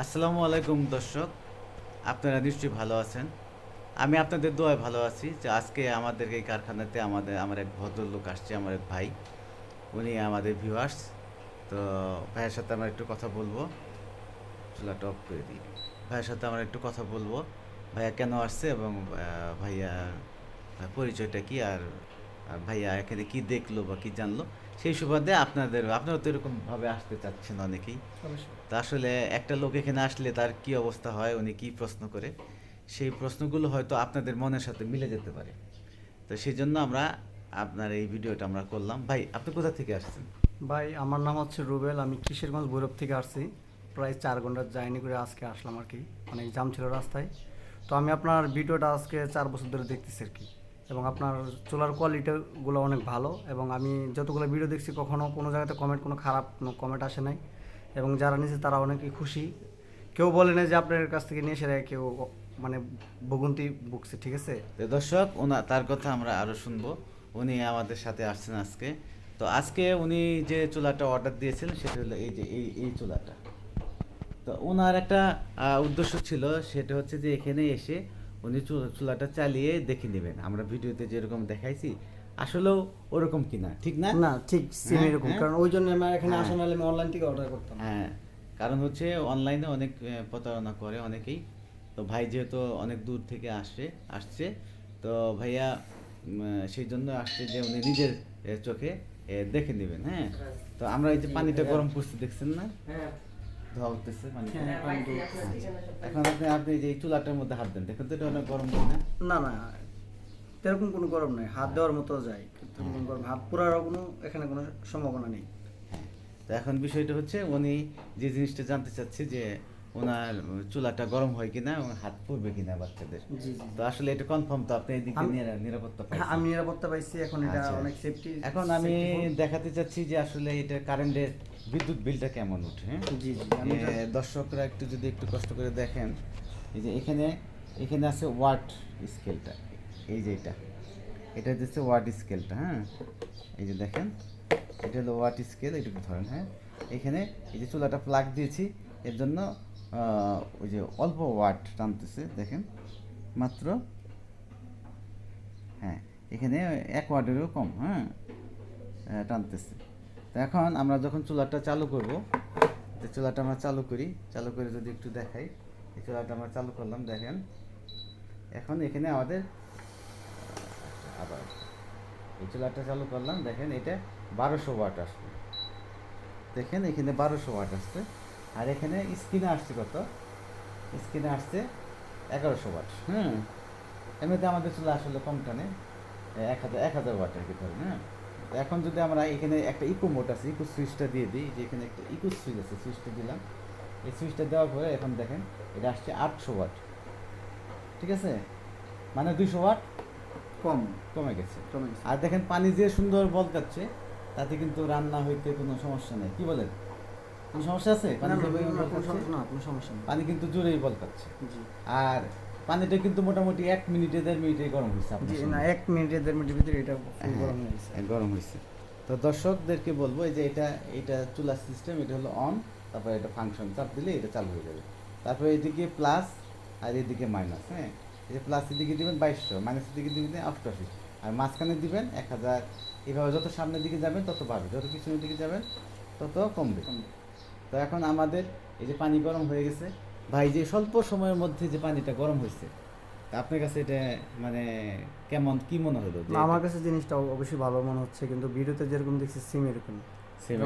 আসসালামু আলাইকুম দর্শক, আপনারা নিশ্চয়ই ভালো আছেন। আমি আপনাদের দোয়ায় ভালো আছি যে আজকে আমাদের এই কারখানাতে আমাদের, আমার এক ভদ্রলোক আসছে, আমার এক ভাই। উনি আমাদের ভিউয়ার্স তো ভাইয়ের সাথে আমরা একটু কথা বলব। চুলাটা অফ করে দিই। ভাইয়ের সাথে আমরা একটু কথা বলব। ভাইয়া কেন আসছে এবং ভাইয়া পরিচয়টা কি আর ভাইয়া এখানে কি দেখল বা কি জানলো? সেই সুবাদে আপনাদের, আপনারা তো এরকমভাবে আসতে চাচ্ছেন অনেকেই। তা আসলে একটা লোক এখানে আসলে তার কি অবস্থা হয়, উনি কি প্রশ্ন করে, সেই প্রশ্নগুলো হয়তো আপনাদের মনের সাথে মিলে যেতে পারে। তো সেই জন্য আমরা আপনার এই ভিডিওটা আমরা করলাম। ভাই, আপনি কোথা থেকে আসছেন? ভাই, আমার নাম হচ্ছে রুবেল, আমি কিশোরগঞ্জ ভৈরব থেকে আসছি। প্রায় চার ঘণ্টার জার্নি করে আজকে আসলাম আর কি অনেক জাম ছিল রাস্তায়। তো আমি আপনার ভিডিওটা আজকে চার বছর ধরে দেখতেছি আর কি, এবং আপনার চুলার কোয়ালিটিগুলো অনেক ভালো, এবং আমি যতগুলো ভিডিও দেখছি, কখনো কোনো জায়গাতে কমেন্ট কোনো খারাপ কোনো কমেন্ট আসে নাই। এবং যারা নিয়েছে তারা অনেকেই খুশি। কেউ বলে না যে আপনার কাছ থেকে নিয়ে এসে কেউ মানে ভুগুন্তি বুকছে, ঠিক আছে? দর্শক, ওনা, তার কথা আমরা আরও শুনব। উনি আমাদের সাথে আসছেন আজকে। তো আজকে উনি যে চুলাটা অর্ডার দিয়েছিলেন, সেটা হলো এই যে, এই এই চুলাটা। তো ওনার একটা উদ্দেশ্য ছিল, সেটা হচ্ছে যে এখানে এসে উনি চুলাটা চালিয়ে দেখে নেবেন। আমরা ভিডিওতে যেরকম দেখাইছি আসলেও ওরকম কিনা ঠিক না? না ঠিক সেম হ্যাঁ, এরকম হ্যাঁ। কারণ ওই জন্য আমার এখানে হ্যাঁ। আসা নাহলে আমি অনলাইন থেকে অর্ডার করতাম। হ্যাঁ কারণ হচ্ছে অনলাইনে অনেক প্রতারণা করে অনেকেই। তো ভাই যেহেতু অনেক দূর থেকে আসছে আসছে তো ভাইয়া সেই জন্য আসছে যে উনি নিজের চোখে দেখে নেবেন হ্যাঁ? তো আমরা এই যে পানিটা গরম করছি দেখছেন না? হ্যাঁ। ধোয়া উঠতেছে পানিটা। এখন আপনি আপনি যে চুলাটার মধ্যে হাত দেন দেখুন তো এটা অনেক গরম হয়? না না না এরকম কোনো গরম নাই হাত দেওয়ার মতো যায় কিন্তু গরম হাত পোড়ারও কোনো এখানে কোনো সম্ভাবনা নেই হ্যাঁ তো এখন বিষয়টা হচ্ছে উনি যে জিনিসটা জানতে চাচ্ছে যে ওনার চুলাটা গরম হয় কিনা এবং হাত পড়বে কিনা বাচ্চাদের তো আসলে এটা কনফার্ম তো আপনি এদিকে নিরাপত্তা হ্যাঁ, পাইছেন। আমি নিরাপত্তা পাইছি এখন এটা আচ্ছা। অনেক সেফটি এখন আমি দেখাতে চাচ্ছি যে আসলে এটা কারেন্টের বিদ্যুৎ বিলটা কেমন উঠে হ্যাঁ? জি জি দর্শকরা একটু যদি একটু কষ্ট করে দেখেন এই যে এখানে এখানে আছে ওয়াট স্কেলটা এই যে এটা। এটা হচ্ছে ওয়াট স্কেলটা হ্যাঁ? এই যে দেখেন, এটা হলো ওয়াট স্কেল এটুকু ধরেন হ্যাঁ? এখানে এই যে চুলাটা প্লাগ দিয়েছি, এর জন্য ওই যে অল্প ওয়াট টানতেছে, দেখেন, মাত্র। হ্যাঁ এখানে এক ওয়াটেরও কম হ্যাঁ? টানতেছে। তো এখন আমরা যখন চুলাটা চালু করব তো চুলাটা আমরা চালু করি, চালু করে যদি একটু দেখাই, এই চুলাটা আমরা চালু করলাম, দেখেন। এখন এখানে আমাদের আবার। এই চুলাটা চালু করলাম, দেখেন এটা বারোশো ওয়াট আসবে। দেখেন এখানে বারোশো ওয়াট আসছে। আর এখানে স্ক্রিনে আসছে কত? স্ক্রিনে আসছে এগারোশো ওয়াট। হুম? এমনিতে আমাদের চুলা আসলে কম টানে, এক হাজার এক হাজার ওয়াট আর কি ধরেন হ্যাঁ এখন যদি আমরা এখানে একটা ইকো মোড আছে ইকো সুইচটা দিয়ে দিই, যে এখানে একটা ইকো সুইচ আছে সুইচটা দিলাম। এই সুইচটা দেওয়ার পরে এখন দেখেন, এটা আসছে আটশো ওয়াট। ঠিক আছে? মানে দুইশো ওয়াট কম। কমে গেছে। কমে গেছে। আর দেখেন পানি যে সুন্দর বলকাচ্ছে তাতে কিন্তু রান্না হইতে কোনো সমস্যা নেই। কি বলেন? কোনো সমস্যা আছে? পানি কোনো সমস্যা- কোনো সমস্যা নেই। পানি কিন্তু জোরেই বলকাচ্ছে জি। আর পানিটা কিন্তু মোটামুটি এক মিনিটে দেড় মিনিটে গরম হয়েছে না এক মিনিট দেড় মিনিটের ভিতরে এটা গরম হয়ে গেছে। হ্যাঁ, গরম হয়েছে তো দর্শকদেরকে বলব এই যে এটা এটা চুলা সিস্টেম এটা হলো অন তারপরে এটা ফাংশন চাপ দিলে এটা চালু হয়ে যাবে। তারপরে এদিকে প্লাস আর এদিকে মাইনাস হ্যাঁ? প্লাসের দিকে দিবেন বাইশশো মাইনাসের দিকে দিবেন অষ্টআশি আর মাঝখানে দিবেন এক হাজার। এভাবে যত সামনের দিকে যাবেন, তত বাড়বে। যত পিছনের দিকে যাবেন, তত কমবে। তো এখন আমাদের এই যে পানি গরম হয়ে গেছে। ভাই, যে স্বল্প সময়ের মধ্যে যে পানিটা গরম হয়েছে আপনার কাছে এটা মানে কেমন, কি মনে হলো? আমার কাছে জিনিসটা অবশ্যই ভালো মনে হচ্ছে, কিন্তু ভিডিওতে যেরকম দেখছি সিম এরকম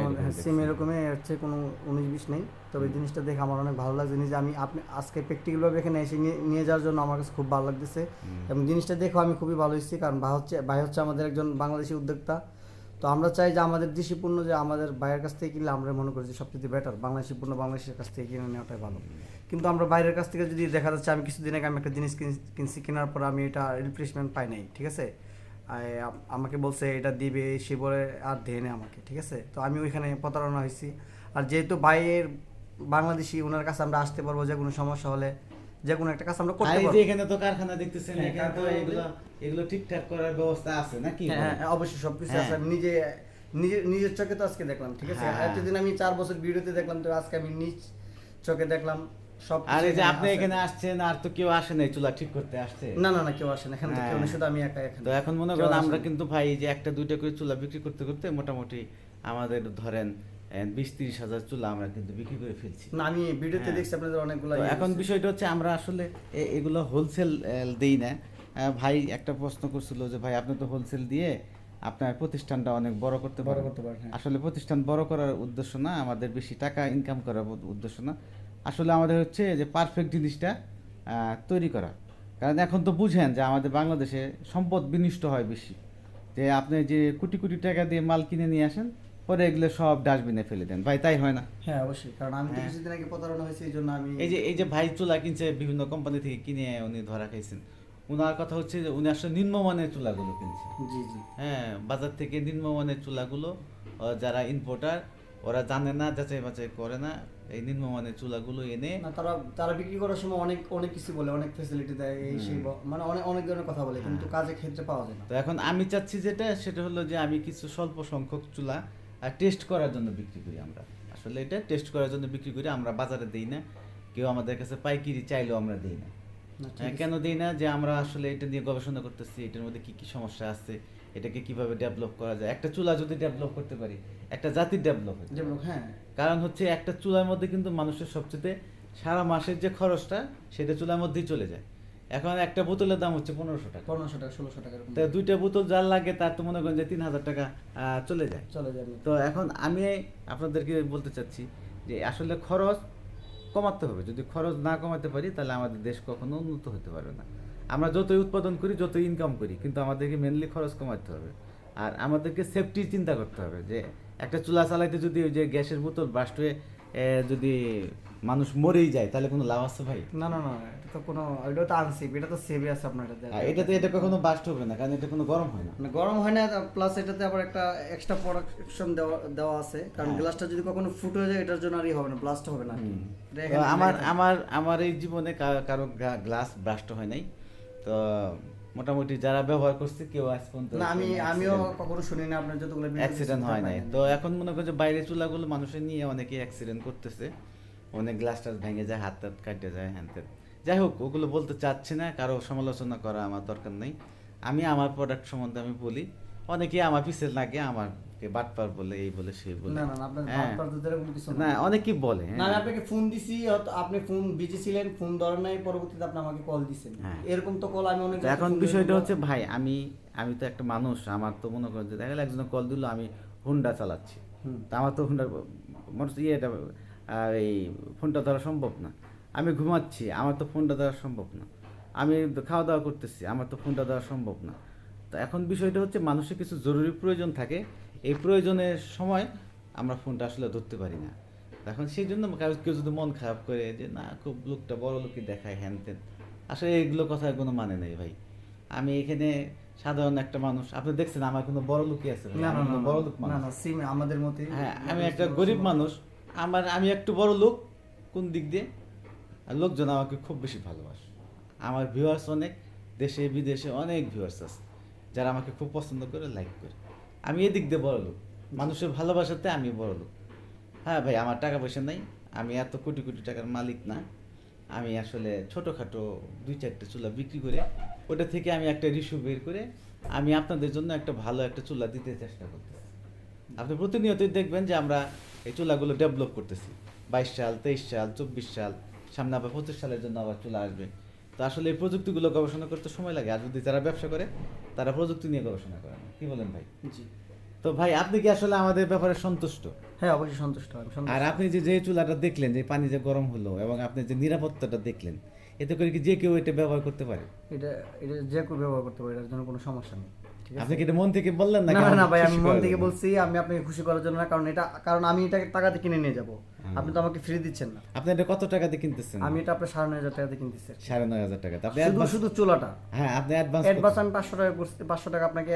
হ্যাঁ। সিম এরকমই এর চেয়ে কোনো উনিশ বিশ নেই। তবে জিনিসটা দেখে আমার অনেক ভালো লাগছে। নিজে আমি আপনি আজকে প্র্যাকটিক্যালভাবে এখানে এসে নিয়ে- যাওয়ার জন্য আমার কাছে খুব ভালো লাগতেছে। এবং জিনিসটা দেখেও আমি খুবই ভালো হয়েছি। কারণ ভাই হচ্ছে ভাই হচ্ছে আমাদের একজন বাংলাদেশি উদ্যোক্তা। তো আমরা চাই যে আমাদের দেশি পণ্য যে আমাদের ভাইয়ের কাছ থেকে কিনলে আমরা মনে করি যে সবচেয়ে বেটার বাংলাদেশি পণ্য বাংলাদেশের কাছ থেকে কিনে নেওয়াটাই ভালো। কিন্তু আমরা বাইরের কাছ থেকে যদি দেখা যাচ্ছে আমি কিছুদিন আগে আমি একটা জিনিস কিন- কিনছি কেনার পর আমি এটা রিপ্লেসমেন্ট পাই নাই ঠিক আছে? আমাকে বলছে এটা দিবে সে বলে আর দেয় না আমাকে ঠিক আছে? তো আমি ওইখানে প্রতারণা হয়েছি। আর যেহেতু ভাইয়ের বাংলাদেশি ওনার কাছে আমরা আসতে পারব যে কোনো সমস্যা হলে যে কোনো একটা কাজ আমরা করতে পারব। এখানে তো কারখানা দেখতেছেন হ্যাঁ, এখানে তো এগুলো এগুলো ঠিকঠাক করার ব্যবস্থা আছে নাকি? হ্যাঁ হ্যাঁ, অবশ্যই সবকিছু হ্যাঁ। আছে। আমি নিজে নিজের নিজের চোখে তো আজকে দেখলাম ঠিক আছে? হ্যাঁ, হ্যাঁ। এতদিন আমি চার বছর ভিডিওতে দেখলাম তো আজকে আমি নিজ চোখে দেখলাম। সব আর এই যে আপনি এখানে আসছেন আর তো কেউ আসে নাই চুলা ঠিক করতে আসছে। না না না কেউ আসেন এখানে তো কেউ হ্যাঁ। শুধু আমি একা এখানে। তো এখন মনে করেন আমরা কিন্তু ভাই যে একটা দুইটা করে চুলা বিক্রি করতে করতে মোটামুটি আমাদের ধরেন বিশ তিরিশ হাজার চুলা আমরা কিন্তু বিক্রি করে ফেলছি। না আমি ভিডিওতে হ্যাঁ। দেখছি আপনাদের অনেকগুলো ইয়ে এখন বিষয়টা হচ্ছে আমরা আসলে এগুলো হোলসেল দেই না। ভাই একটা প্রশ্ন করছিল যে ভাই আপনি তো হোলসেল দিয়ে আপনার প্রতিষ্ঠানটা অনেক বড় করতে বড় পারেন। করতে পারেন, হ্যাঁ। আসলে প্রতিষ্ঠান বড় করার উদ্দেশ্য না আমাদের বেশি টাকা ইনকাম করার উদ্দেশ্য না। আসলে আমাদের হচ্ছে যে পারফেক্ট জিনিসটা তৈরি করা। কারণ এখন তো বুঝেন যে আমাদের বাংলাদেশে সম্পদ বিনিষ্ট হয় বেশি। যে আপনি যে কোটি কোটি টাকা দিয়ে মাল কিনে নিয়ে আসেন পরে এগুলো সব ডাস্টবিনে ফেলে দেন। ভাই তাই হয় না? হ্যাঁ অবশ্যই। কারণ আমি তো হ্যাঁ। কিছুদিন আগে প্রতারণা হয়েছে এই জন্য আমি এই যে এই যে ভাই চুলা কিনছে বিভিন্ন কোম্পানি থেকে কিনে উনি ধরা খাইছেন। ওনার কথা হচ্ছে যে উনি আসলে নিম্নমানের চুলাগুলো কিনছে জি জি। হ্যাঁ বাজার থেকে নিম্নমানের চুলাগুলো যারা ইম্পোর্টার ওরা জানে না যাচাই বাছাই করে না। এই নিম্নমানের চুলাগুলো এনে না তারা তারা বিক্রি করার সময় অনেক অনেক কিছু বলে অনেক ফ্যাসিলিটি দেয় এই সেই মানে অনেক অনেক ধরনের কথা বলে কিন্তু কাজের ক্ষেত্রে পাওয়া যায় না। তো এখন আমি চাচ্ছি যেটা সেটা হলো যে আমি কিছু স্বল্প সংখ্যক চুলা টেস্ট করার জন্য বিক্রি করি আমরা। আসলে এটা টেস্ট করার জন্য বিক্রি করি আমরা বাজারে দিই না। কেউ আমাদের কাছে পাইকারি চাইলেও আমরা দিই না। হ্যাঁ। কেন দিই না? যে আমরা আসলে এটা নিয়ে গবেষণা করতেছি এটার মধ্যে কি কি সমস্যা আছে এটাকে কীভাবে ডেভেলপ করা যায়? একটা চুলা যদি ডেভেলপ করতে পারি একটা জাতির ডেভেলপ হয় হ্যাঁ। কারণ হচ্ছে একটা চুলার মধ্যে কিন্তু মানুষের সবচেয়ে সারা মাসের যে খরচটা সেটা চুলার মধ্যেই চলে যায়। এখন একটা বোতলের দাম হচ্ছে পনেরোশো টাকা। পনেরোশো টাকা ষোলোশো টাকা তা দুইটা বোতল যার লাগে তার তো মনে করেন যে তিন হাজার টাকা চলে যায়। চলে যাবে তো এখন আমি আপনাদেরকে বলতে চাচ্ছি যে আসলে খরচ কমাতে হবে। যদি খরচ না কমাতে পারি তাহলে আমাদের দেশ কখনো উন্নত হতে পারবে না। আমরা যতই উৎপাদন করি যতই ইনকাম করি কিন্তু আমাদেরকে মেনলি খরচ কমাতে হবে। আর আমাদেরকে সেফটি চিন্তা করতে হবে যে একটা চুলা চালাইতে যদি ওই যে গ্যাসের বোতল বাস্ট হয়ে যদি মানুষ মরেই যায় তাহলে কোনো লাভ আছে ভাই? না না না এটা তো কোনো এটা তো আনসেফ এটা তো সেভই আছে আপনার আর এটাতে এটা কখনো বাস্ট হবে না কারণ এটা কোনো গরম হয় না। গরম হয় না প্লাস এটাতে আবার একটা এক্সট্রা প্রোডাকশন দেওয়া দেওয়া আছে কারণ হ্যাঁ। গ্লাসটা যদি কখনো ফুট হয়ে যায় এটার জন্য আরই হবে না ব্লাস্ট হবে না। এটা তো আমার আমার আমার এই জীবনে কারও গ্লাস ব্রাস্ট হয় নাই। তো মোটামুটি যারা ব্যবহার করছে কেউ আজ পর্যন্ত না আমি আমিও কখনো শুনি না আপনার যতগুলো অ্যাক্সিডেন্ট হয় নাই। তো এখন মনে করছে বাইরে চুলাগুলো মানুষের নিয়ে অনেকে অ্যাক্সিডেন্ট করতেছে। অনেক গ্লাস টাস ভেঙে যায় হাত টাত কাটে যায় হ্যান ত্যান। যাই হোক ওগুলো বলতে চাচ্ছি না কারও সমালোচনা করা আমার দরকার নেই। আমি আমার প্রোডাক্ট সম্বন্ধে আমি বলি অনেকে আমার পিছের লাগে আমাকে বাটপার বলে এই বলে বলে। না না না আপনার হ্যাঁ। বাটপার তো এরকম কিছু না অনেকেই বলে না হ্যাঁ। আমি আপনাকে ফোন দিছি আপনি ফোন বিজি ছিলেন ফোন ধরেন নাই পরবর্তীতে আপনি আমাকে কল দিছেন। হ্যাঁ। এরকম তো কল আমি অনেক এখন বিষয়টা হচ্ছে ভাই আমি আমি তো একটা মানুষ আমার তো মনে করেন যে দেখা গেল একজন কল দিল আমি হুন্ডা চালাচ্ছি। তা আমার তো হুন্ডার মানুষ ইয়েটা এই ফোনটা ধরা সম্ভব না। আমি ঘুমাচ্ছি আমার তো ফোনটা দেওয়া সম্ভব না। আমি খাওয়া দাওয়া করতেছি আমার তো ফোনটা দেওয়া সম্ভব না। তো এখন বিষয়টা হচ্ছে মানুষের কিছু জরুরি প্রয়োজন থাকে। এই প্রয়োজনের সময় আমরা ফোনটা আসলে ধরতে পারি না। এখন সেই জন্য কেউ যদি মন খারাপ করে যে না খুব লোকটা বড় লোকই দেখায় হ্যান ত্যান আসলে এইগুলো কথার কোনো মানে নেই ভাই। আমি এখানে সাধারণ একটা মানুষ আপনি দেখছেন আমার কোনো বড় লোকই আছে না না বড় লোক না মানুষ। না সিম আমাদের মতে হ্যাঁ আমি একটা গরিব মানুষ আমার আমি একটু বড় লোক কোন দিক দিয়ে? আর লোকজন আমাকে খুব বেশি ভালোবাসে। আমার ভিউয়ার্স অনেক দেশে বিদেশে অনেক ভিউয়ার্স আছে। যারা আমাকে খুব পছন্দ করে লাইক করে। আমি এদিক দিয়ে বড় লোক। মানুষের ভালোবাসাতে আমি বড় লোক। হ্যাঁ ভাই, আমার টাকা পয়সা নাই। আমি এত কোটি কোটি টাকার মালিক না। আমি আসলে ছোটোখাটো দুই চারটে চুলা বিক্রি করে, ওটা থেকে আমি একটা রিস্যু বের করে, আমি আপনাদের জন্য একটা ভালো একটা চুলা দিতে চেষ্টা করতেছি। আপনি প্রতিনিয়তই দেখবেন যে আমরা এই চুলাগুলো ডেভেলপ করতেছি। বাইশ সাল, তেইশ সাল, চব্বিশ সাল, সামনে আবার পঁচিশ সালের জন্য আবার চুলা আসবে। তো আসলে এই প্রযুক্তিগুলো গবেষণা করতে সময় লাগে। আর যদি যারা ব্যবসা করে তারা প্রযুক্তি নিয়ে গবেষণা করে। না কি বলেন ভাই? জি। তো ভাই আপনি কি আসলে আমাদের ব্যাপারে সন্তুষ্ট? হ্যাঁ অবশ্যই সন্তুষ্ট। আর আপনি যে যে চুলাটা দেখলেন যে পানি যে গরম হলো এবং আপনি যে নিরাপত্তাটা দেখলেন এতে করে কি যে কেউ এটা ব্যবহার করতে পারে? এটা এটা যে কেউ ব্যবহার করতে পারে এটার জন্য কোনো সমস্যা নেই। আপনি কি মন থেকে বললেন না না না ভাই আমি মন থেকে বলছি আমি আপনাকে খুশি করার জন্য না কারণ এটা কারণ আমি এটা টাকাতে কিনে নিয়ে যাব। আপনি তো আমাকে ফ্রি দিচ্ছেন না। আপনি এটা কত টাকা দিয়ে কিনতেছেন? আমি এটা আপনার সাড়ে নয় হাজার টাকাতে কিনতেছি সাড়ে নয় হাজার টাকা। আপনি শুধু শুধু চুলাটা। হ্যাঁ আপনি অ্যাডভান্স অ্যাডভান্স আমি পাঁচশো টাকা করছি পাঁচশো টাকা আপনাকে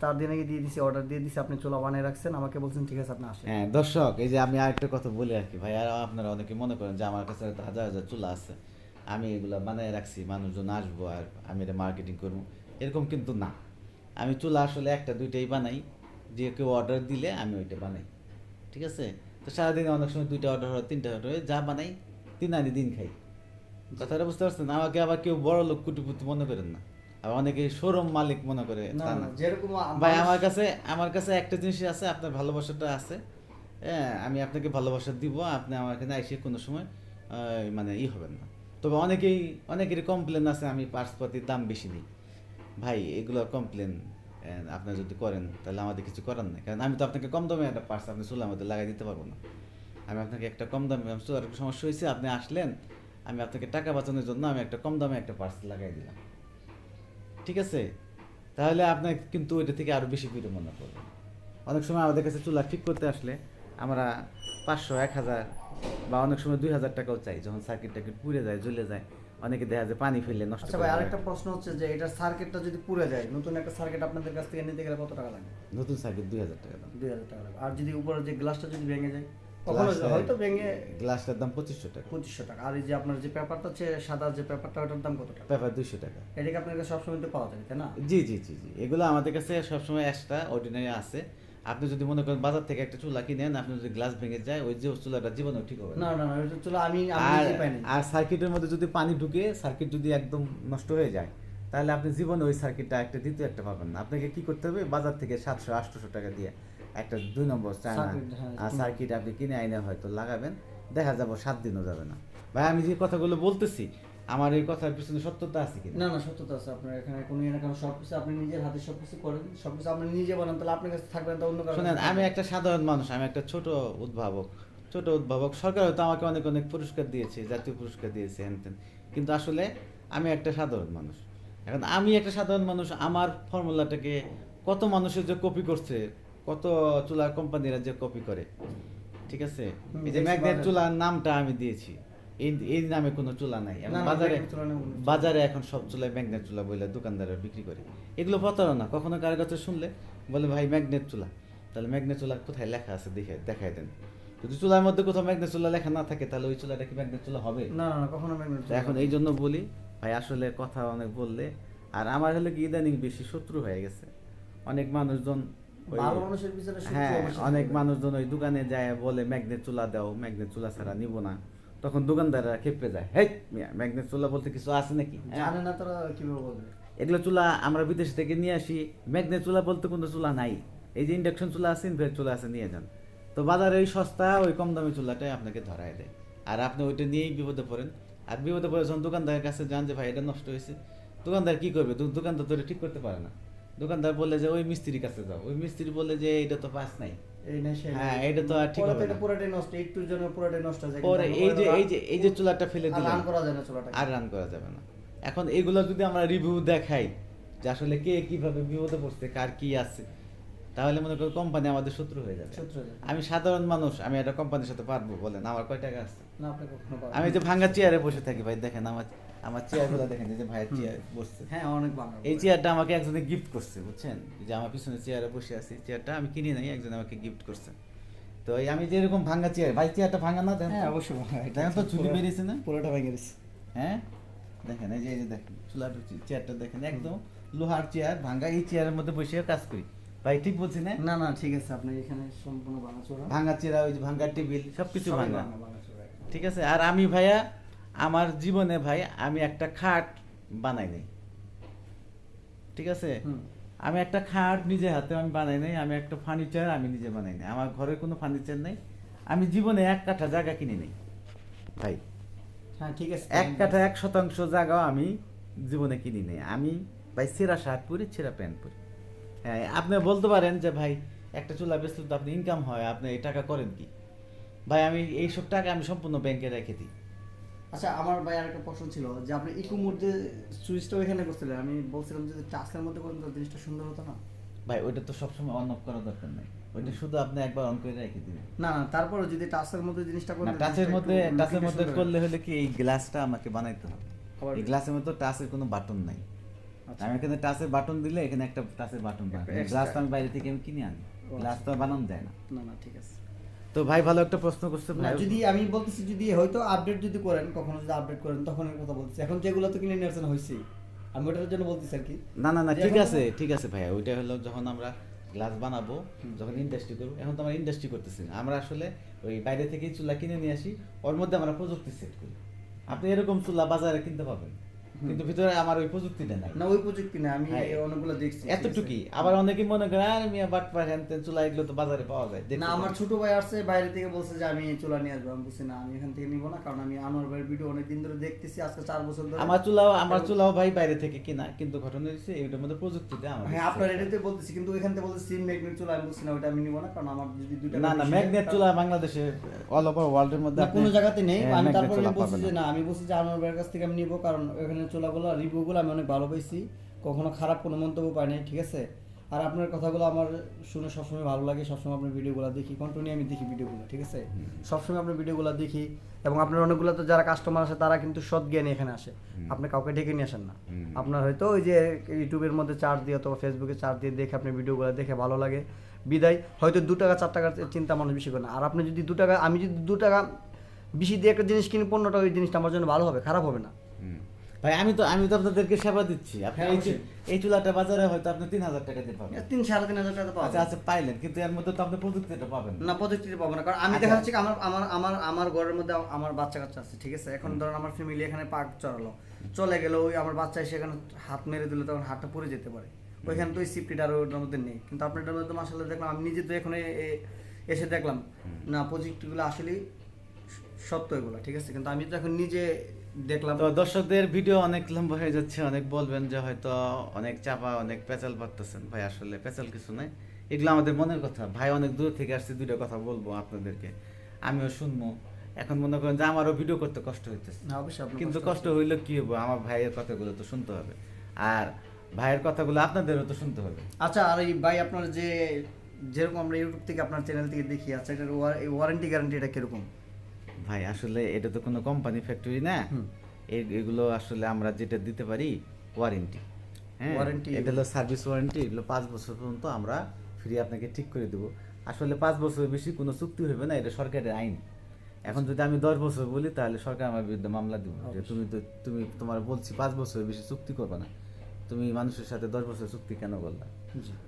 চার দিন আগে দিয়ে দিছি অর্ডার দিয়ে দিছি আপনি চুলা বানিয়ে রাখছেন আমাকে বলছেন ঠিক আছে আপনি আসেন। হ্যাঁ দর্শক এই যে আমি আরেকটা কথা বলি আর কি ভাই আর আপনারা অনেকে মনে করেন যে আমার কাছে হাজার হাজার চুলা আছে আমি এগুলো বানিয়ে রাখছি মানুষজন আসব আর আমি এটা মার্কেটিং করব এরকম কিন্তু না। আমি চুলা আসলে একটা দুইটাই বানাই। যে কেউ অর্ডার দিলে আমি ওইটা বানাই। ঠিক আছে? তো সারাদিনে অনেক সময় দুইটা অর্ডার হয় তিনটা অর্ডার হয়। যা বানাই তিন আনি দিন খাই। কথাটা বুঝতে পারছেন? আমাকে আবার কেউ বড় লোক কুটিপুটি মনে করেন না। আবার অনেকে শোরুম মালিক মনে করে যেরকম ভাই আমার কাছে আমার কাছে একটা জিনিস আছে আপনার ভালোবাসাটা আছে। হ্যাঁ আমি আপনাকে ভালোবাসা দিব আপনি আমার এখানে এসে কোনো সময় মানে ই হবেন না। তবে অনেকেই অনেকেরই কমপ্লেন আছে আমি পার্সপাতির দাম বেশি দিই ভাই, এগুলো কমপ্লেন আপনারা যদি করেন, তাহলে আমাদের কিছু করার নেই। কারণ আমি তো আপনাকে কম দামে একটা পার্স আপনি চুলার মধ্যে লাগাই দিতে পারব না। আমি আপনাকে একটা কম দামে চুলার সমস্যা হয়েছে, আপনি আসলেন, আমি আপনাকে টাকা বাঁচানোর জন্য আমি একটা কম দামে একটা পার্স লাগাই দিলাম। ঠিক আছে? তাহলে আপনার কিন্তু ওইটা থেকে আরও বেশি বিরো মনে করবে অনেক সময় আমাদের কাছে চুলা ঠিক করতে আসলে আমরা পাঁচশো, এক হাজার বা অনেক সময় দুই হাজার টাকাও চাই। যখন সার্কিট টার্কিট পুড়ে যায়, জ্বলে যায় অনেকে দেখা যায় পানি ফেললে নষ্ট আচ্ছা ভাই দেয়। আরেকটা প্রশ্ন হচ্ছে যে এটার সার্কিটটা যদি পুড়ে যায় নতুন একটা সার্কিট আপনাদের কাছ থেকে নিতে গেলে কত টাকা লাগে? নতুন সার্কিট দুই হাজার টাকা দাম। দুই হাজার টাকা লাগে আর যদি উপরে যে গ্লাসটা যদি ভেঙে যায়? হয়তো ভেঙে গ্লাসটার দাম পঁচিশশো টাকা। পঁচিশশো টাকা। আর এই যে আপনার যে পেপারটা হচ্ছে সাদা যে পেপারটা ওটার দাম কত টাকা? পেপার দুইশো টাকা। এটাকে আপনার কাছে সবসময় তো পাওয়া যায় তাই না? জি জি জি জি। এগুলো আমাদের কাছে সবসময় এক্সট্রা অর্ডিনারি আছে। আপনি যদি মনে করেন বাজার থেকে একটা চুলা কিনেন আপনি যদি গ্লাস ভেঙে যায় ওই যে চুলাটা জীবনেও ঠিক হবে না। না না চলো আমি আর আর সার্কিটের মধ্যে যদি পানি ঢুকে সার্কিট যদি একদম নষ্ট হয়ে যায় তাহলে আপনি জীবনে ওই সার্কিটটা একটা দ্বিতীয় একটা পাবেন না। আপনাকে কি করতে হবে? বাজার থেকে সাতশো আটশোশো টাকা দিয়ে একটা দুই নম্বর চায়না হ্যাঁ, আর সার্কিট আপনি কিনে আইনে হয়তো লাগাবেন। দেখা যাব সাত দিনও যাবে না। ভাই আমি যে কথাগুলো বলতেছি আমার এই কথার পিছনে সত্যতা আছে কিনা? না না সত্যতা আছে। আপনার এখানে কোনো না কারণ সব কিছু আপনি নিজের হাতে সব কিছু করেন। সব কিছু আপনি নিজে বানান তাহলে আপনার কাছে থাকবেন তা অন্য কারও শোনেন আমি একটা সাধারণ মানুষ আমি একটা ছোট উদ্ভাবক। ছোট উদ্ভাবক। সরকার হয়তো আমাকে অনেক অনেক পুরস্কার দিয়েছে জাতীয় পুরস্কার দিয়েছে হ্যান ত্যান। কিন্তু আসলে আমি একটা সাধারণ মানুষ। এখন আমি একটা সাধারণ মানুষ আমার ফর্মুলাটাকে কত মানুষের যে কপি করছে কত চুলার কোম্পানিরা যে কপি করে ঠিক আছে? এই যে ম্যাগনেট চুলার নামটা আমি দিয়েছি। এই এই নামে কোনো চুলা নাই। বাজারে বাজারে এখন সব চুলায় ম্যাগনেট চুলা বলে দোকানদাররা বিক্রি করে। এগুলো প্রতারণা কখনো কারও কাছে শুনলে বলে ভাই ম্যাগনেট চুলা। তাহলে ম্যাগনেট চুলা কোথায় লেখা আছে দেখে দেখাই দেন। যদি চুলার মধ্যে কোথাও ম্যাগনেট চুলা লেখা না থাকে তাহলে ওই চুলাটা কি ম্যাগনেট চুলা হবে? না না কখনো চুলা এখন এই জন্য বলি ভাই আসলে কথা অনেক বললে আর আমার হলে কি ইদানিং বেশি শত্রু হয়ে গেছে। অনেক মানুষজন হ্যাঁ অনেক। মানুষজন ওই দোকানে যায় বলে ম্যাগনেট চুলা দাও ম্যাগনেট চুলা ছাড়া নিব না। তখন দোকানদাররা খেপে যায় হেই মিয়া, ম্যাগনেট চুলা বলতে কিছু আছে নাকি? হ্যাঁ। জানে না তারা কীভাবে বলবে। এগুলো চুলা আমরা বিদেশ থেকে নিয়ে আসি ম্যাগনেট চুলা বলতে কোনো চুলা নাই। এই যে ইন্ডাকশন চুলা আছে ইনভার্ট চুলা আছে নিয়ে যান। তো বাজারে ওই সস্তা ওই কম দামি চুলাটাই আপনাকে ধরায় দেয়। আর আপনি ওইটা নিয়েই বিপদে পড়েন। আর বিপদে পড়ে যখন দোকানদারের কাছে যান যে ভাই এটা নষ্ট হয়েছে। দোকানদার কি করবে? দোকানদার তো ঠিক করতে পারে না। দোকানদার বলে যে ওই মিস্ত্রির কাছে যাও। ওই মিস্ত্রি বলে যে এটা তো পাস নাই। হ্যাঁ, এটা তো আর ঠিক হবে না। পুরোটাই নষ্ট একটুর জন্য পুরোটাই নষ্ট হয়ে যায় পরে এই যে এই যে এই যে চুলাটা ফেলে দিলাম রান করা যায় না চুলাটা আর রান করা যাবে না এখন এগুলো যদি আমরা রিভিউ দেখাই যে আসলে কে কীভাবে বিপদে পড়ছে কার কি আছে তাহলে মনে করো কোম্পানি আমাদের শত্রু হয়ে যাবে। আমি সাধারণ মানুষ আমি একটা কোম্পানির সাথে পারব বলেন আমার কয় টাকা আছে আমি না। যে ভাঙা চেয়ারে বসে থাকি ভাই দেখেন আমার আমার চেয়ারগুলো দেখেন যে ভাইয়ের চেয়ার বসছে। হ্যাঁ অনেক ভালো এই চেয়ারটা আমাকে একজনে গিফট করছে বুঝছেন? যে আমার পিছনে চেয়ারে বসে আছি চেয়ারটা আমি কিনি নাই একজন আমাকে গিফট করছে। তো এই আমি যেরকম ভাঙা চেয়ার ভাই চেয়ারটা ভাঙা না দেখেন হ্যাঁ অবশ্যই। এটা দেখেন তো চুলি বেরিয়েছে না? পুরোটা ভেঙে গেছে হ্যাঁ? দেখেন এই যে দেখেন চেয়ারটা দেখেন একদম লোহার চেয়ার ভাঙ্গা এই চেয়ারের মধ্যে বসে কাজ করি। ভাই ঠিক বলছি না? না না ঠিক আছে আপনি এখানে সম্পূর্ণ ভাঙাচোরা ভাঙ্গা চেয়ার ওই যে ভাঙ্গা টেবিল সবকিছু ভাঙা, ঠিক আছে? আর আমি ভাইয়া আমার জীবনে ভাই আমি একটা খাট বানাই নাই। ঠিক আছে? আমি একটা খাট নিজে হাতে আমি বানাই নাই আমি একটা ফার্নিচার আমি নিজে বানাই নাই। আমার ঘরে কোনো ফার্নিচার নেই। আমি জীবনে এক কাঠা জায়গা কিনে নেই ভাই। হ্যাঁ ঠিক আছে এক কাঠা এক শতাংশ জায়গাও আমি জীবনে কিনি নেই। আমি ভাই ছেঁড়া শার্ট পরি ছেঁড়া প্যান্ট পরি। হ্যাঁ আপনি বলতে পারেন যে ভাই একটা চুলা বেচলে তো আপনি ইনকাম হয় আপনি এই টাকা করেন কি? ভাই আমি এইসব টাকা আমি সম্পূর্ণ ব্যাংকে রেখে দিই। আচ্ছা আমার ভাই আরেকটা প্রশ্ন ছিল যে আপনি ইকো মধ্যে সুইচটা ওইখানে করছিলেন। আমি বলছিলাম যে টাচের মধ্যে করতেন তো জিনিসটা সুন্দর হতো না। ভাই ওইটা তো সবসময় অন অফ করার দরকার নাই। ওইটা শুধু আপনি একবার অন করে রেখে দিবেন। না না তারপরে যদি টাচের মধ্যে জিনিসটা না করতেন টাচের মধ্যে একটু টাচের মধ্যে করলে হলে কি এই গ্লাসটা আমাকে বানাইতে হবে? এই গ্লাসের মধ্যে টাচের কোনো বাটন নাই। আচ্ছা। আমি এখানে টাচের বাটন দিলে এখানে একটা টাচের বাটন extra। গ্লাস তো আমি বাইরে থেকে আমি কিনে আনি। গ্লাস তো আর বানানো যায় না। না না ঠিক আছে। তো ভাই ভালো একটা প্রশ্ন করছে না যদি আমি বলতেছি যদি হয়তো আপডেট যদি করেন কখনো যদি আপডেট করেন তখন আমি কথা বলতেছি। এখন যেগুলো তো কিনে নিয়েছেন হয়েছেই আমি ওটার জন্য বলতেছি আর কি। না না না ঠিক আছে ঠিক আছে ভাইয়া ওইটা হলো যখন আমরা গ্লাস বানাবো যখন ইন্ডাস্ট্রি করব এখন তো আমরা ইন্ডাস্ট্রি করতেছি না। আমরা আসলে ওই বাইরে থেকেই চুলা কিনে নিয়ে আসি ওর মধ্যে আমরা প্রযুক্তি সেট করি। আপনি এরকম চুলা বাজারে কিনতে পাবেন কিন্তু ভিতরে আমার ওই প্রযুক্তিটা নাই। না ওই প্রযুক্তি না আমি হ্যাঁ। অনেকগুলো দেখছি এতটুকুই। আবার অনেকেই মনে করে আর মিয়া বাট চুলা এগুলো তো বাজারে পাওয়া যায় না আমার ছোট ভাই আসছে বাইরে থেকে বলছে যে আমি চুলা নিয়ে আসব। আমি বলছি না আমি এখান থেকে নিবো না কারণ আমি আনোয়ার ভাইয়ের ভিডিও অনেকদিন ধরে দেখতেছি আজকে চার বছর ধরে। আমার চুলাও আমার চুলাও ভাই বাইরে থেকে কিনা কিন্তু ঘটনা হচ্ছে এটার মধ্যে আমার হ্যাঁ আপনার এটাতে বলতেছি কিন্তু এখান থেকে বলছে সিম ম্যাগনেট চুলা আমি বলছি না ওটা আমি নিবো না কারণ আমার যদি দুইটা না না ম্যাগনেট চুলা বাংলাদেশে অল ওভার ওয়ার্ল্ডের মধ্যে কোনো জায়গাতে নেই হ্যাঁ, আমি তারপরে বলছি যে না। না আমি বলছি যে আনোয়ার ভাইয়ের কাছ থেকে আমি নিবো কারণ ওখানে চুলাগুলো রিভিউগুলো আমি অনেক ভালো পাইছি কখনো খারাপ কোনো মন্তব্য পাই নাই ঠিক আছে? আর আপনার কথাগুলো আমার শুনে সবসময় ভালো লাগে সবসময় আপনার ভিডিওগুলো দেখি কন্টিনিউ আমি দেখি ভিডিওগুলো ঠিক আছে? সবসময় আপনার ভিডিওগুলো দেখি এবং আপনার অনেকগুলো তো যারা কাস্টমার আসে তারা কিন্তু সৎ জ্ঞানে এখানে আসে। আপনি কাউকে ডেকে নিয়ে আসেন না। আপনার হয়তো ওই যে ইউটিউবের মধ্যে চার্জ দিয়ে অথবা ফেসবুকে চার্জ দিয়ে দেখে আপনি ভিডিওগুলো দেখে ভালো লাগে। বিদায়। হয়তো দু টাকা চার টাকার চিন্তা মানুষ বেশি করে না। আর আপনি যদি দু টাকা আমি যদি দু টাকা বেশি দিয়ে একটা জিনিস কিনি পণ্যটা ওই জিনিসটা আমার জন্য ভালো হবে খারাপ হবে না। ভাই আমি তো আমি তো আপনাদেরকে সেবা দিচ্ছি। আপনি হ্যাঁ, এই চু- এই চুলাটা বাজারে হয়তো আপনি তিন হাজার টাকা দিয়ে পাবেন। তিন সাড়ে তিন হাজার টাকা পাওয়া আচ্ছা যায়। আচ্ছা পাইলেন। কিন্তু এর মধ্যে তো আপনি প্রযুক্তিটা পাবেন। না। না প্রযুক্তিতে পাবো না। কারণ আমি আচ্ছা। দেখা যাচ্ছে কি আমার আমার আমার আমার ঘরের মধ্যে আমার বাচ্চা কাচ্চা আছে ঠিক আছে? এখন ধরুন আমার ফ্যামিলি এখানে চড়ালো। চলে গেল ওই আমার বাচ্চা এসে এখানে হাত মেরে দিলে তখন হাতটা পড়ে যেতে পারে। ওইখানে তো ওই সিফটিটা আর ওটার মধ্যে নেই। কিন্তু আপনার এটার মধ্যে মাসাল্লাহ দেখলাম আমি নিজে তো এখানে এ- এসে দেখলাম। না প্রযুক্তিগুলো আসলেই সত্য এগুলো ঠিক আছে? কিন্তু আমি তো এখন নিজে দেখলাম। তো দর্শকদের ভিডিও অনেক লম্বা হয়ে যাচ্ছে অনেক বলবেন যে হয়তো অনেক চাপা অনেক পেঁচাল পারতেছেন। ভাই আসলে পেঁচাল কিছু নাই। এগুলো আমাদের মনের কথা। ভাই অনেক দূর থেকে আসছে দুইটা কথা বলব আপনাদেরকে। আমিও শুনব। এখন মনে করেন যে আমারও ভিডিও করতে কষ্ট হইতেছে। কিন্তু কষ্ট কষ্ট হইলে কি হব আমার ভাইয়ের কথাগুলো তো শুনতে হবে। আর ভাইয়ের কথাগুলো আপনাদেরও তো শুনতে হবে। আচ্ছা আর এই ভাই আপনার যে যেরকম আমরা ইউটিউব থেকে আপনার চ্যানেল থেকে দেখি আচ্ছা এটার ওয়ারেন্টি গ্যারান্টি এটা কীরকম? ভাই আসলে এটা তো কোনো কোম্পানি ফ্যাক্টরি না। এগুলো আসলে আমরা যেটা দিতে পারি ওয়ারেন্টি হ্যাঁ। এটা হলো সার্ভিস ওয়ারেন্টি এগুলো পাঁচ বছর পর্যন্ত আমরা ফ্রি আপনাকে ঠিক করে দেবো। আসলে পাঁচ বছরের বেশি কোনো চুক্তি হবে না এটা সরকারের আইন। এখন যদি আমি দশ বছর বলি তাহলে সরকার আমার বিরুদ্ধে মামলা দিব। যে তুমি তো তুমি তোমার বলছি পাঁচ বছরের বেশি চুক্তি করবে না। তুমি মানুষের সাথে দশ বছর চুক্তি কেন করলা?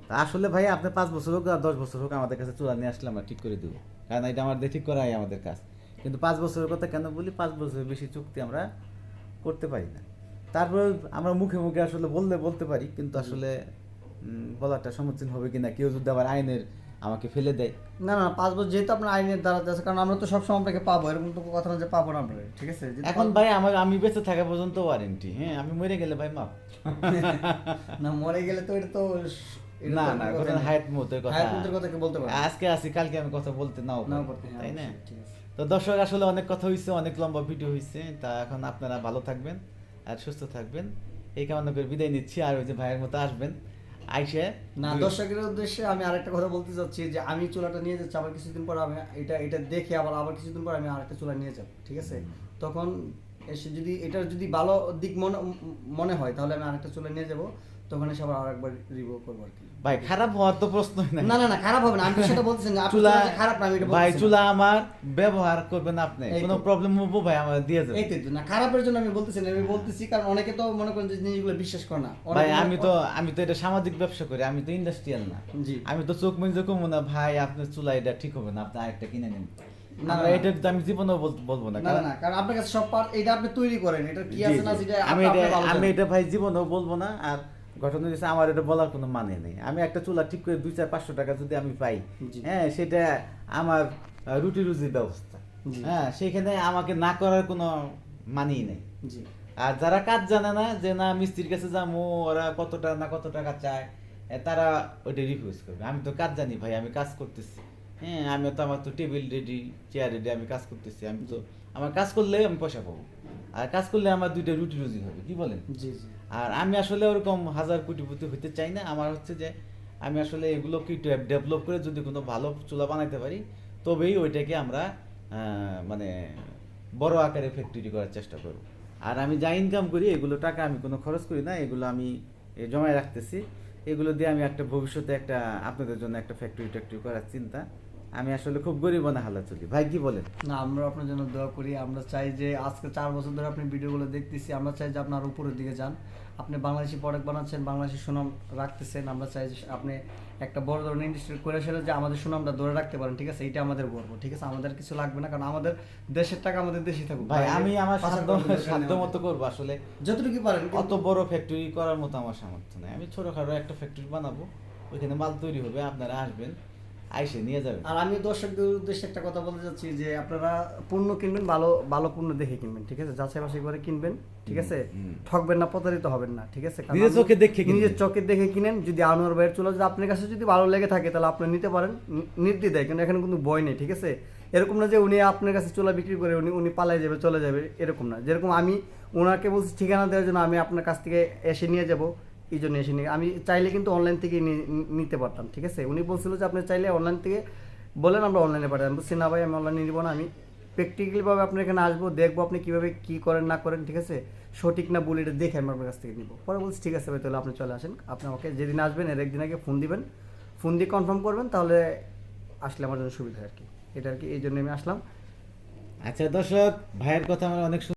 তা আসলে ভাই আপনি পাঁচ বছর হোক আর দশ বছর হোক আমাদের কাছে চূড়া নিয়ে আসলে আমরা ঠিক করে দেবো। কারণ এটা আমাদের ঠিক করাই আমাদের কাজ। কিন্তু পাঁচ বছরের কথা কেন বলি? পাঁচ বছরের বেশি চুক্তি আমরা করতে পারি না। তারপরে আমরা মুখে মুখে আসলে বললে বলতে পারি কিন্তু আসলে বলাটা সম্মুখীন হবে কিনা কেউ যদি আবার আইনের আমাকে ফেলে দেয়। না না পাঁচ বছর যেহেতু আপনার আইনের দ্বারাতে আছে কারণ আমরা তো সবসময় আপনাকে পাবো এরকম তো কথা না যে পাবো না আমরা ঠিক আছে? এখন ভাই আমার আমি বেঁচে থাকা পর্যন্ত ওয়ারেন্টি হ্যাঁ? আমি মরে গেলে ভাই মাপ না মরে গেলে তো এটা তো না না কথা হায়াত মতের কথা। হায়াত মতের কথা কি বলতে পারে? আজকে আসি কালকে আমি কথা বলতে নাও করতে হ্যাঁ, তাই না? ঠিক আছে। তো দর্শক আসলে অনেক কথা হয়েছে অনেক লম্বা ভিডিও হয়েছে তা এখন আপনারা ভালো থাকবেন আর সুস্থ থাকবেন। এই কামনা করে বিদায় নিচ্ছি। আর ওই যে ভাইয়ের মতো আসবেন। আইসে না দর্শকের উদ্দেশ্যে আমি আরেকটা কথা বলতে চাচ্ছি যে আমি চুলাটা নিয়ে যাচ্ছি আবার কিছুদিন পর আমি এটা এটা দেখে আবার আবার কিছুদিন পর আমি আরেকটা চুলা নিয়ে যাব ঠিক আছে? তখন এসে যদি এটার যদি ভালো দিক মনে মনে হয় তাহলে আমি আরেকটা চুলা নিয়ে যাব। তখন এসে আবার আরেকবার রিভিউ করব আর কি। ভাই খারাপ হওয়ার তো প্রশ্নই নাই। না না না খারাপ হবে না। আমি তো সেটা বলতেছি না। চুলা খারাপ না আমি এটা ভাই চুলা আমার ব্যবহার করবেন আপনি। কোনো প্রবলেম হব ভাই আমার দিয়ে এই তো না খারাপের জন্য আমি বলতেছি না আমি বলতেছি কারণ অনেকে তো মনে করেন যে জিনিসগুলো বিশ্বাস করে না। ভাই আমি তো আমি তো এটা সামাজিক ব্যবসা করি আমি তো ইন্ডাস্ট্রিয়াল না। জি। আমি তো চোখ মুজে কমবো না ভাই আপনার চুলা এটা ঠিক হবে না আপনি আরেকটা কিনে নিন। না, এটা আমি জীবনেও বল- বলব না না না কারণ আপনার কাছে সব পার্ট এটা আপনি তৈরি করেন এটা কি আছে না। সেটা আমি এটা আমি এটা ভাই জীবনেও বলব না আর ঘটনা হচ্ছে আমার এটা বলার কোনো মানে নেই। আমি একটা চুলা ঠিক করে দুই চার পাঁচশো টাকা যদি আমি পাই হ্যাঁ সেটা আমার রুটি রুজির ব্যবস্থা। হ্যাঁ সেখানে আমাকে না করার কোনো মানেই নেই। আর যারা কাজ জানে না যে না মিস্ত্রির কাছে যাব ওরা কত টাকা না কত টাকা চায়? তারা ওইটা রিফিউজ করবে। আমি তো কাজ জানি ভাই আমি কাজ করতেছি। হ্যাঁ আমি তো আমার তো টেবিল রেডি চেয়ার রেডি আমি কাজ করতেছি। আমি তো আমার কাজ করলে আমি পয়সা পাবো। আর কাজ করলে আমার দুইটা রুটি রুজি হবে কি বলেন? জি জি। আর আমি আসলে ওরকম হাজার কোটিপতি হতে চাই না। আমার হচ্ছে যে আমি আসলে এগুলোকে একটু ডেভেলপ করে যদি কোনো ভালো চুলা বানাইতে পারি তবেই ওইটাকে আমরা মানে বড় আকারে ফ্যাক্টরি করার চেষ্টা করব। আর আমি যা ইনকাম করি এগুলো টাকা আমি কোনো খরচ করি না এগুলো আমি জমায় রাখতেছি। এগুলো দিয়ে আমি একটা ভবিষ্যতে একটা আপনাদের জন্য একটা ফ্যাক্টরি ট্যাক্টরি করার চিন্তা। আমি আসলে খুব গরিব না হালা চলি। ভাই কি বলেন? না আমরা আপনার জন্য দোয়া করি। আমরা চাই যে আজকে চার বছর ধরে আপনি ভিডিওগুলো দেখতেছি। আমরা চাই যে আপনার উপরের দিকে যান। আপনি বাংলাদেশি প্রোডাক্ট বানাচ্ছেন বাংলাদেশি সুনাম রাখতেছেন। আমরা চাই যে আপনি একটা বড় ধরনের ইন্ডাস্ট্রি করে ফেলে যে আমাদের সুনামটা ধরে রাখতে পারেন ঠিক আছে? এটা আমাদের গর্ব ঠিক আছে? আমাদের কিছু লাগবে না কারণ আমাদের দেশের টাকা আমাদের দেশে থাকুক। ভাই আমি আমার সাধ্য। মতো করব আসলে। যতটুকু পারেন অত বড় ফ্যাক্টরি করার মতো আমার সামর্থ্য নেই। আমি ছোটখাটো একটা ফ্যাক্টরি বানাবো ওইখানে মাল তৈরি হবে আপনারা আসবেন। আইসে নিয়ে যাবেন আর আমি দর্শকদের উদ্দেশ্যে একটা কথা বলতে চাচ্ছি যে আপনারা পণ্য কিনবেন ভালো ভালো পণ্য দেখে কিনবেন ঠিক আছে? যাচাই বাছাই করে কিনবেন ঠিক আছে? ঠকবেন না প্রতারিত হবেন না ঠিক আছে? নিজের চোখে দেখে নিজের চোখে দেখে কিনেন যদি আনোয়ার ভাইয়ের চুলা যদি আপনার কাছে যদি ভালো লেগে থাকে তাহলে আপনি নিতে পারেন। নির্দ্বিধায় কিন্তু এখানে কিন্তু বয় নেই ঠিক আছে? এরকম না যে উনি আপনার কাছে চুলা বিক্রি করে উনি উনি পালাই যাবে চলে যাবে এরকম না। যেরকম আমি ওনাকে বলছি ঠিকানা দেওয়ার জন্য আমি আপনার কাছ থেকে এসে নিয়ে যাব এই জন্য এসে নিয়ে আমি চাইলে কিন্তু অনলাইন থেকে নিতে পারতাম, ঠিক আছে? উনি বলছিল যে আপনি চাইলে অনলাইন থেকে, বলেন আমরা অনলাইনে পাঠাই। আমি বলছি, না ভাই, আমি অনলাইনে নিব না। আমি প্র্যাকটিক্যালিভাবে আপনার এখানে আসব, দেখব আপনি কীভাবে কী করেন, না করেন, ঠিক আছে? সঠিক না বলে এটা দেখে আমি আপনার কাছ থেকে নিব। পরে বলছি, ঠিক আছে ভাই, তাহলে আপনি চলে আসেন। আপনি আমাকে যেদিন আসবেন, এর একদিন আগে ফোন দিবেন। ফোন দিয়ে কনফার্ম করবেন, তাহলে আসলে আমার জন্য সুবিধা আর কি। এটা আর কি, এই জন্য আমি আসলাম। আচ্ছা দর্শক, ভাইয়ের কথা আমার অনেক